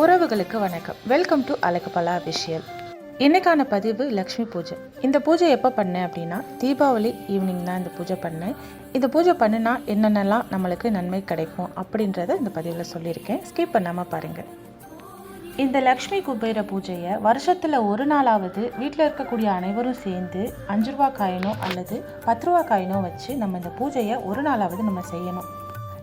உறவுகளுக்கு வணக்கம். Welcome to அழகுபலா விஷயல் இன்றைக்கான பதிவு லக்ஷ்மி பூஜை. இந்த பூஜை எப்போ பண்ணேன் அப்படின்னா தீபாவளி ஈவினிங் தான் இந்த பூஜை பண்ணேன் இந்த பூஜை பண்ணினா என்னென்னலாம் நம்மளுக்கு நன்மை கிடைக்கும் அப்படின்றத இந்த பதிவில் சொல்லியிருக்கேன். ஸ்கிப் பண்ணாமல் பாருங்கள் இந்த லக்ஷ்மி குபேர பூஜையை வருஷத்தில் ஒரு நாளாவது வீட்டில் இருக்கக்கூடிய அனைவரும் சேர்ந்து அஞ்சு ரூபா காயினோ அல்லது பத்து ரூபா காயினோ வச்சு நம்ம இந்த பூஜையை ஒரு நாளாவது நம்ம செய்யணும்.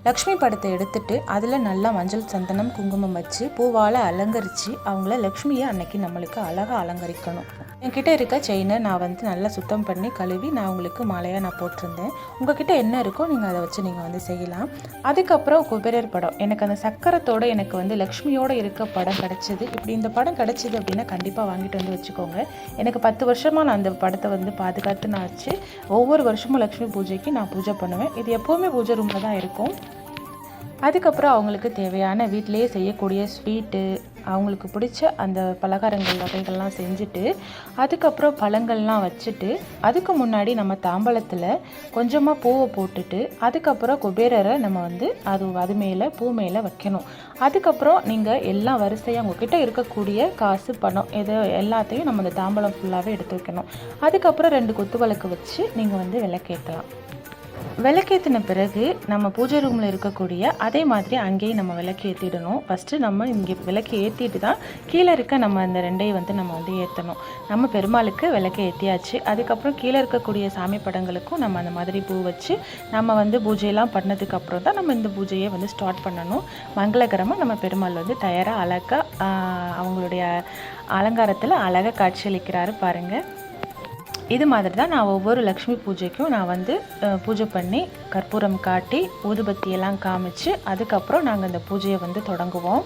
லக்ஷ்மி படத்தை எடுத்துட்டு அதில் நல்லா மஞ்சள் சந்தனம் குங்குமம் வச்சு பூவால் அலங்கரித்து அவங்கள லக்ஷ்மியை அன்னைக்கு நம்மளுக்கு அழகாக அலங்கரிக்கணும். என்கிட்ட இருக்க செயினை நான் வந்து நல்லா சுத்தம் பண்ணி கழுவி நான் உங்களுக்கு மாலையாக நான் போட்டிருந்தேன். உங்ககிட்ட என்ன இருக்கோ நீங்கள் அதை வச்சு நீங்கள் வந்து செய்யலாம். அதுக்கப்புறம் குபேரர் படம். எனக்கு அந்த சக்கரத்தோட எனக்கு வந்து லக்ஷ்மியோட இருக்க படம் கிடச்சிது. இப்படி இந்த படம் கிடச்சிது அப்படின்னா கண்டிப்பாக வாங்கிட்டு வந்து வச்சுக்கோங்க. எனக்கு பத்து வருஷமாக நான் அந்த படத்தை வந்து பாதுகாத்து நான் வச்சு ஒவ்வொரு வருஷமும் லக்ஷ்மி பூஜைக்கு நான் பூஜை பண்ணுவேன். இது எப்போவுமே பூஜை ரூமில் தான் இருக்கும். அதுக்கப்புறம் அவங்களுக்கு தேவையான வீட்டிலேயே செய்யக்கூடிய ஸ்வீட்டு அவங்களுக்கு பிடிச்ச அந்த பலகாரங்கள் வகைகள்லாம் செஞ்சுட்டு அதுக்கப்புறம் பழங்கள்லாம் வச்சுட்டு அதுக்கு முன்னாடி நம்ம தாம்பலத்தில் கொஞ்சமாக பூவை போட்டுட்டு அதுக்கப்புறம் குபேரரை நம்ம வந்து அது அது மேலே பூ மேலே வைக்கணும். அதுக்கப்புறம் நீங்கள் எல்லா வரிசையாக உங்ககிட்ட இருக்கக்கூடிய காசு பணம் எதோ எல்லாத்தையும் நம்ம அந்த தாம்பலம் ஃபுல்லாகவே எடுத்து வைக்கணும். அதுக்கப்புறம் ரெண்டு குத்து விளக்கு வச்சு நீங்கள் வந்து விளக்கேற்றலாம் விளக்கேற்றின பிறகு நம்ம பூஜை ரூமில் இருக்கக்கூடிய அதே மாதிரி அங்கேயும் நம்ம விளக்கு ஏற்றிடணும் ஃபஸ்ட்டு நம்ம இங்கே விளக்கு ஏற்றிட்டு தான் கீழே இருக்க நம்ம அந்த ரெண்டையும் வந்து நம்ம வந்து ஏற்றணும் நம்ம பெருமாளுக்கு விளக்கு ஏற்றியாச்சு அதுக்கப்புறம் கீழே இருக்கக்கூடிய சாமி படங்களுக்கும் நம்ம அந்த மாதிரி பூ வச்சு நம்ம வந்து பூஜையெல்லாம் பண்ணதுக்கு அப்புறம் தான் நம்ம இந்த பூஜையை வந்து ஸ்டார்ட் பண்ணணும். மங்களகரமாக நம்ம பெருமாள் வந்து தயாராக அழகாக அவங்களுடைய அலங்காரத்தில் அழகாக காட்சியளிக்கிறாரு பாருங்கள் இது மாதிரி தான் நான் ஒவ்வொரு லக்ஷ்மி பூஜைக்கும் நான் வந்து பூஜை பண்ணி கற்பூரம் காட்டி ஊதுபத்தி எல்லாம் காமிச்சு அதுக்கப்புறம் நாங்கள் இந்த பூஜையை வந்து தொடங்குவோம்.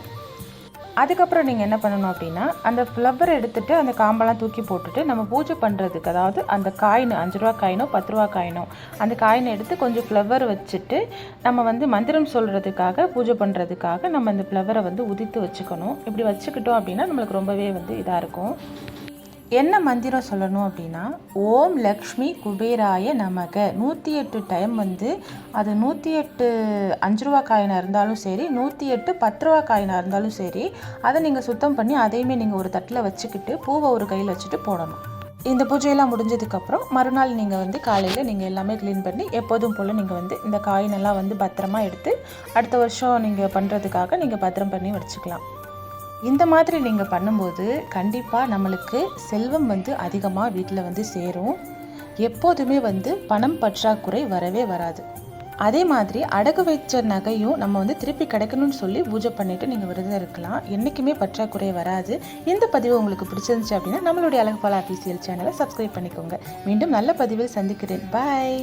அதுக்கப்புறம் நீங்கள் என்ன பண்ணணும் அப்படின்னா அந்த ஃப்ளவர் எடுத்துகிட்டு அந்த காம்பெல்லாம் தூக்கி போட்டுட்டு நம்ம பூஜை பண்ணுறதுக்கு அதாவது அந்த காயின் அஞ்சு ரூபா காயினோ பத்து ரூபா காயினோ அந்த காயினை எடுத்து கொஞ்சம் ஃப்ளவர் வச்சுட்டு நம்ம வந்து மந்திரம் சொல்கிறதுக்காக பூஜை பண்ணுறதுக்காக நம்ம அந்த ஃப்ளவரை வந்து உதித்து வச்சுக்கணும். இப்படி வச்சுக்கிட்டோம் அப்படின்னா நம்மளுக்கு ரொம்பவே வந்து இதாக இருக்கும். என்ன மந்திரம் சொல்லணும் அப்படின்னா ஓம் லக்ஷ்மி குபேராய நமக. நூற்றி எட்டு டைம் வந்து அது நூற்றி எட்டு அஞ்சு ரூபா காயினாக இருந்தாலும் சரி நூற்றி எட்டு பத்து ரூபா காயினாக இருந்தாலும் சரி அதை நீங்கள் சுத்தம் பண்ணி அதையுமே நீங்கள் ஒரு தட்டில் வச்சுக்கிட்டு பூவை ஒரு கையில் வச்சுட்டு போடணும். இந்த பூஜையெல்லாம் முடிஞ்சதுக்கப்புறம் மறுநாள் நீங்கள் வந்து காலையில் நீங்கள் எல்லாமே க்ளீன் பண்ணி எப்போதும் போல் நீங்கள் வந்து இந்த காயினெல்லாம் வந்து பத்திரமா எடுத்து அடுத்த வருஷம் நீங்கள் பண்ணுறதுக்காக நீங்கள் பத்திரம் பண்ணி வச்சுக்கலாம். இந்த மாதிரி நீங்கள் பண்ணும்போது கண்டிப்பாக நம்மளுக்கு செல்வம் வந்து அதிகமாக வீட்டில் வந்து சேரும். எப்போதுமே வந்து பணம் பற்றாக்குறை வரவே வராது. அதே மாதிரி அடகு வைச்ச நகையும் நம்ம வந்து திருப்பி கிடைக்கணும்னு சொல்லி பூஜை பண்ணிவிட்டு நீங்கள் விரதம் இருக்கலாம். என்றைக்குமே பற்றாக்குறை வராது. இந்த பதிவு உங்களுக்கு பிடிச்சிருந்துச்சு அப்படின்னா நம்மளுடைய அழகுபாலா அபிசியல் சேனலை சப்ஸ்கிரைப் பண்ணிக்கோங்க. மீண்டும் நல்ல பதிவில் சந்திக்கிறேன். பாய்